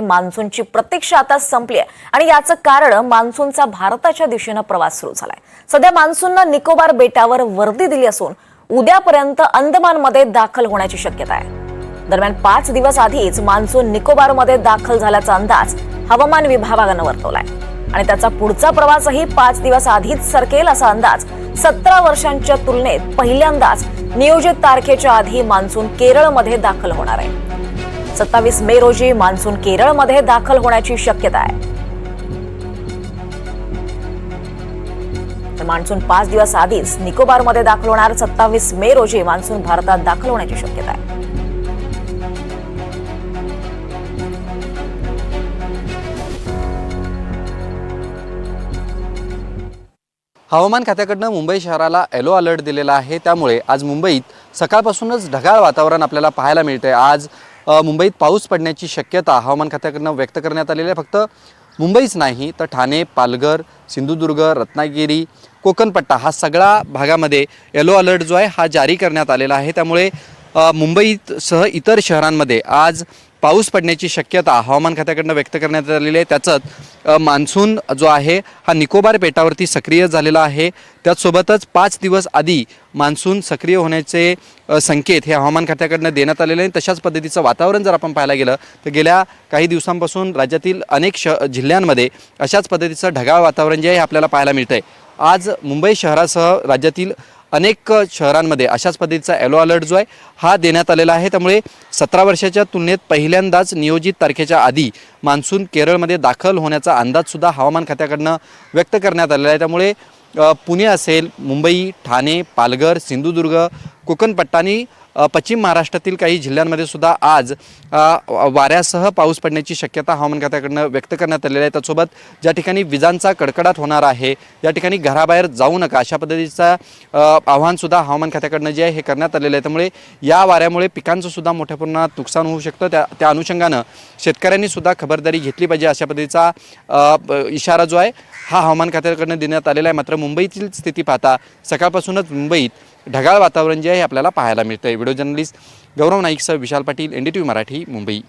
मान्सूनची प्रतीक्षा आता संपली आहे. आणि याचं कारण मान्सूनचा भारताच्या दिशेनं प्रवास सुरू झालाय. सध्या मान्सूननं निकोबार बेटावर वर्दी दिली असून उद्यापर्यंत अंदमानमध्ये दाखल होण्याची शक्यता आहे. दरम्यान पाच दिवस आधीच मान्सून निकोबारमध्ये दाखल झाल्याचा अंदाज हवामान विभागानं वर्तवलाय. आणि त्याचा पुढचा प्रवासही पाच दिवस आधीच सरकेल असा अंदाज सतरा वर्षांच्या तुलनेत पहिल्यांदाच नियोजित तारखेच्या आधी मान्सून केरळमध्ये दाखल होणार आहे. सत्तावीस मे रोजी मान्सून केरळमध्ये दाखल होण्याची शक्यता आहे. तर मान्सून पाच दिवस आधीच निकोबारमध्ये दाखल होणार सत्तावीस मे रोजी मान्सून भारतात दाखल होण्याची शक्यता आहे. हवामान खात्याकडनं मुंबई शहराला येलो अलर्ट दिलेला आहे. त्यामुळे आज मुंबईत सकाळपासूनच ढगाळ वातावरण आपल्याला पाहायला मिळतंय. आज मुंबईत पाऊस पडण्याची शक्यता हवामान खात्याकडनं व्यक्त करण्यात आलेली आहे. फक्त मुंबईच नाही तर ठाणे पालघर सिंधुदुर्ग रत्नागिरी कोकणपट्टा हा सगळा भागामध्ये येलो अलर्ट जो आहे हा जारी करण्यात आलेला आहे. त्यामुळे मुंबईत मुंबईसह इतर शहरांमध्ये आज पाऊस पडण्याची शक्यता हवामान खात्याकडनं व्यक्त करण्यात आलेली आहे. त्याचंच मान्सून जो आहे हा निकोबार बेटावरती सक्रिय झालेला आहे. त्याचसोबतच पाच दिवस आधी मान्सून सक्रिय होण्याचे संकेत हे हवामान खात्याकडनं देण्यात आलेले आहे तशाच पद्धतीचं वातावरण जर आपण पाहायला गेलं तर गेल्या काही दिवसांपासून राज्यातील अनेक श जिल्ह्यांमध्ये अशाच पद्धतीचं ढगाळ वातावरण जे आहे हे आपल्याला पाहायला मिळतं आहे आज मुंबई शहरासह राज्यातील अनेक शहरांमध्ये अशाच पद्धतीचा येलो अलर्ट जो आहे हा देण्यात आलेला आहे. त्यामुळे सतरा वर्षाच्या तुलनेत पहिल्यांदाच नियोजित तारखेच्या आधी मान्सून केरळमध्ये दाखल होण्याचा अंदाजसुद्धा हवामान खात्याकडनं व्यक्त करण्यात आलेला आहे. त्यामुळे पुणे असेल मुंबई ठाणे पालघर सिंधुदुर्ग कोकणपट्टानी पश्चिम महाराष्ट्रातील काही जिल्ह्यांमध्ये सुद्धा आज वाऱ्यासह पाऊस पडण्याची शक्यता हवामान खात्याकडनं व्यक्त करण्यात आलेली आहे. त्यासोबत ज्या ठिकाणी विजांचा कडकडाट होणार आहे या ठिकाणी घराबाहेर जाऊ नका अशा पद्धतीचा आव्हानसुद्धा हवामान खात्याकडनं जे आहे हे करण्यात आलेलं आहे. त्यामुळे या वाऱ्यामुळे पिकांचं सुद्धा मोठ्या प्रमाणात नुकसान होऊ शकतं. त्या त्या अनुषंगानं शेतकऱ्यांनी सुद्धा खबरदारी घेतली पाहिजे अशा पद्धतीचा इशारा जो आहे हा हवामान खात्याकडनं देण्यात आलेला आहे. मात्र मुंबईतील स्थिती पाहता सकाळपासूनच मुंबईत ढगाळ वातावरण जे आहे हे आपल्याला पाहायला मिळतं आहे video journalist Gaurav नाईकसह Vishal Patil N D T V Marathi Mumbai.